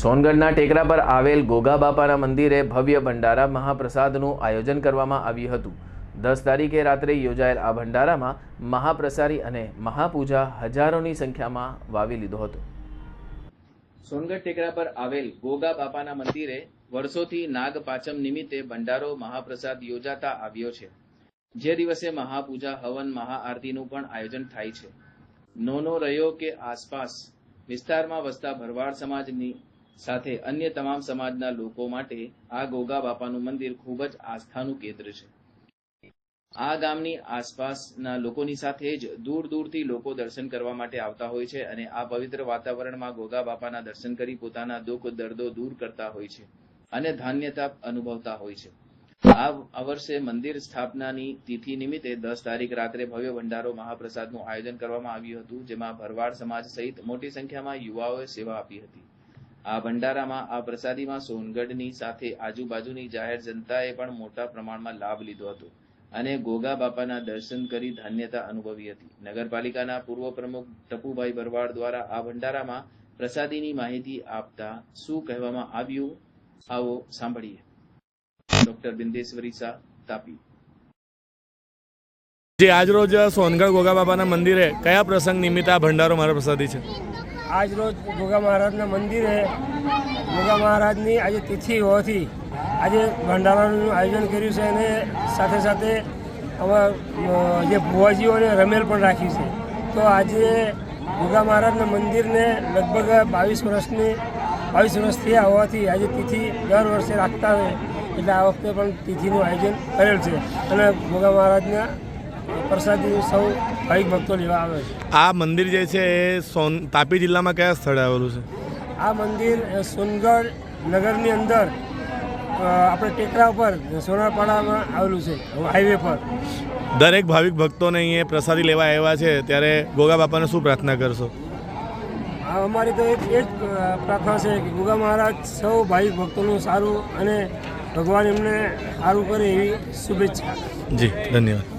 સોનગઢના ટેકરા પર આવેલ ગોગા બાપાના મંદિરે ભવ્ય ભંડારા મહાપ્રસાદનું આયોજન કરવામાં આવ્યું હતું. દસ તારીખે રાત્રે યોજાયેલ આ ભંડારામાં મહાપ્રસારી અને મહાપૂજા હજારોની સંખ્યામાં વાવી લીધો હતો. સોનગઢ ટેકરા પર આવેલ ગોગા બાપાના મંદિરે વર્ષોથી નાગ પાંચમ નિમિત્તે ભંડારો મહાપ્રસાદ યોજાતા આવ્યો છે. જે દિવસે મહાપૂજા, હવન, મહાઆરતીનું પણ આયોજન થાય છે. નોનો રહ્યો કે આસપાસ વિસ્તારમાં વસતા ભરવાડ સમાજની સાથે અન્ય તમામ સમાજના લોકો માટે આ ગોગા બાપાનું મંદિર ખૂબ જ આસ્થાનું કેન્દ્ર છે. આ ગામની આસપાસના લોકોની સાથે જ દૂર દૂરથી લોકો દર્શન કરવા માટે આવતા હોય છે અને આ પવિત્ર વાતાવરણમાં ગોગા બાપાના દર્શન કરી પોતાના દુઃખ, દર્દો દૂર કરતા હોય છે અને ધાન્યતા અનુભવતા હોય છે. આ વર્ષે મંદિર સ્થાપનાની તિથિ નિમિત્તે દસ તારીખ રાત્રે ભવ્ય ભંડારો મહાપ્રસાદનું આયોજન કરવામાં આવ્યું હતું, જેમાં ભરવાડ સમાજ સહિત મોટી સંખ્યામાં યુવાઓએ સેવા આપી હતી. આ ભંડારામાં, આ પ્રસાદીમાં સોનગઢની સાથે આજુબાજુની જાહેર જનતાએ પણ મોટા પ્રમાણમાં લાભ લીધો હતો અને ગોગા બાપાના દર્શન કરી ધન્યતા અનુભવી હતી. નગરપાલિકાના પૂર્વ પ્રમુખ ટપુભાઈ બરવાડ દ્વારા આ ભંડારામાં પ્રસાદીની માહિતી આપતા શું કહેવામાં આવ્યું, આવો સાંભળીએ. ડોક્ટર બિંદેશ્વરી શાહ, તાપી. જે આજરોજ સોનગઢ ગોગા બાબાના મંદિરે કયા પ્રસંગ નિમિત્તે આ ભંડારો મારા પ્રસાદી છે? આજ રોજ ગોગા મહારાજના મંદિરે ગોગા મહારાજની આજે તિથિ હોવાથી આજે ભંડારાનું આયોજન કર્યું છે અને સાથે સાથે અમારા જે ભુવાજીઓને રમેલ પણ રાખી છે. તો આજે ગોગા મહારાજના મંદિરને લગભગ બાવીસ વર્ષની, બાવીસ વર્ષ થયા હોવાથી આજે તિથિ દર વર્ષે રાખતા હોય એટલે આ વખતે પણ તિથિનું આયોજન કરેલ છે. અને ગોગા મહારાજના પ્રસાદી સૌ ભાવિક ભક્તો લેવા આવે છે. આ મંદિર જે છે એ સોન તાપી જિલ્લામાં કયા સ્થળે આવેલું છે? આ મંદિર સોનગઢ નગરની અંદર આપણે ટેકરા ઉપર સોનારપાડામાં આવેલું છે હાઈવે પર. દરેક ભાવિક ભક્તોને અહીંયા પ્રસાદી લેવા આવ્યા છે ત્યારે ગોગા બાપાને શું પ્રાર્થના કરશો? આ અમારી તો એક એ જ પ્રાર્થના છે કે ગોગા મહારાજ સૌ ભાવિક ભક્તોનું સારું અને ભગવાન એમને સારું કરે એવી શુભેચ્છા. જી ધન્યવાદ.